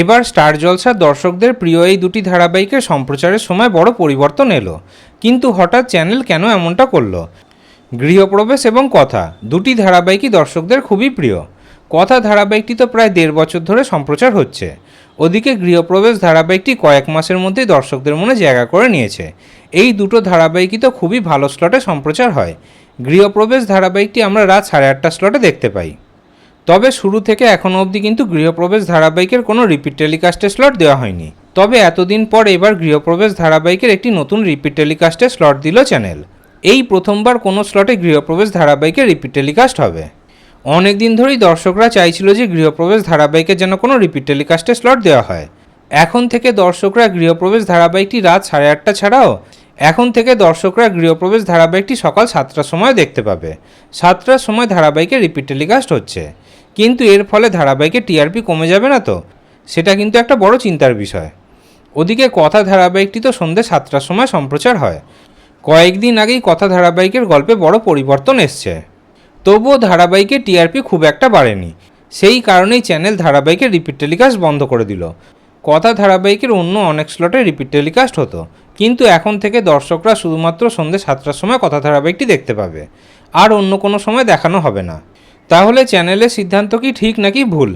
এবার স্টার জলসা দর্শকদের প্রিয় এই দুটি ধারাবাহিকের সম্প্রচারের সময় বড় পরিবর্তন এলো। কিন্তু হঠাৎ চ্যানেল কেন এমনটা করল? গৃহপ্রবেশ এবং কথা, দুটি ধারাবাহিকই দর্শকদের খুবই প্রিয়। কথা ধারাবাহিকটি তো প্রায় দেড় বছর ধরে সম্প্রচার হচ্ছে। ওদিকে গৃহপ্রবেশ ধারাবাহিকটি কয়েক মাসের মধ্যেই দর্শকদের মনে জায়গা করে নিয়েছে। এই দুটো ধারাবাহিকই তো খুবই ভালো স্লটে সম্প্রচার হয়। গৃহপ্রবেশ ধারাবাহিকটি আমরা রাত সাড়ে আটটা স্লটে দেখতে পাই। তবে শুরু থেকে এখনও অবধি কিন্তু গৃহপ্রবেশ ধারাবাহিকের কোনো রিপিট টেলিকাস্টের স্লট দেওয়া হয়নি। তবে এতদিন পর এবার গৃহপ্রবেশ ধারাবাহিকের একটি নতুন রিপিট টেলিকাস্টের স্লট দিল চ্যানেল এই প্রথমবার কোনো স্লটে গৃহপ্রবেশ ধারাবাহিকের রিপিট টেলিকাস্ট হবে। অনেক দিন ধরেই দর্শকরা চাইছিল যে গৃহপ্রবেশ ধারাবাহিকের যেন কোনো রিপিট টেলিকাস্টের স্লট দেওয়া হয়। এখন থেকে দর্শকরা গৃহপ্রবেশ ধারাবাহিকটি রাত সাড়ে আটটা ছাড়াও এখন থেকে দর্শকরা গৃহপ্রবেশ ধারাবাহিকটি সকাল সাতটার সময় দেখতে পাবে। সাতটার সময় ধারাবাহিকের রিপিট টেলিকাস্ট হচ্ছে। কিন্তু এর ফলে ধারাবাহিকের টিআরপি কমে যাবে না তো? সেটা কিন্তু একটা বড় চিন্তার বিষয়। ওদিকে কথা ধারাবাহিকটি তো সন্ধ্যে সাতটার সময় সম্প্রচার হয়। কয়েকদিন আগেই কথা ধারাবাহিকের গল্পে বড় পরিবর্তন এসছে। তবুও ধারাবাহিকের টিআরপি খুব একটা বাড়েনি। সেই কারণেই চ্যানেল ধারাবাহিকের রিপিট টেলিকাস্ট বন্ধ করে দিল। কথা ধারাবাহিকের অন্য অনেক স্লটে রিপিট টেলিকাস্ট হতো। কিন্তু এখন থেকে দর্শকরা শুধুমাত্র সন্ধ্যে সাতটার সময় কথা ধারাবাহিকটি দেখতে পাবে। আর অন্য কোনো সময় দেখানো হবে না। তাহলে চ্যানেলের সিদ্ধান্ত কি ঠিক নাকি ভুল?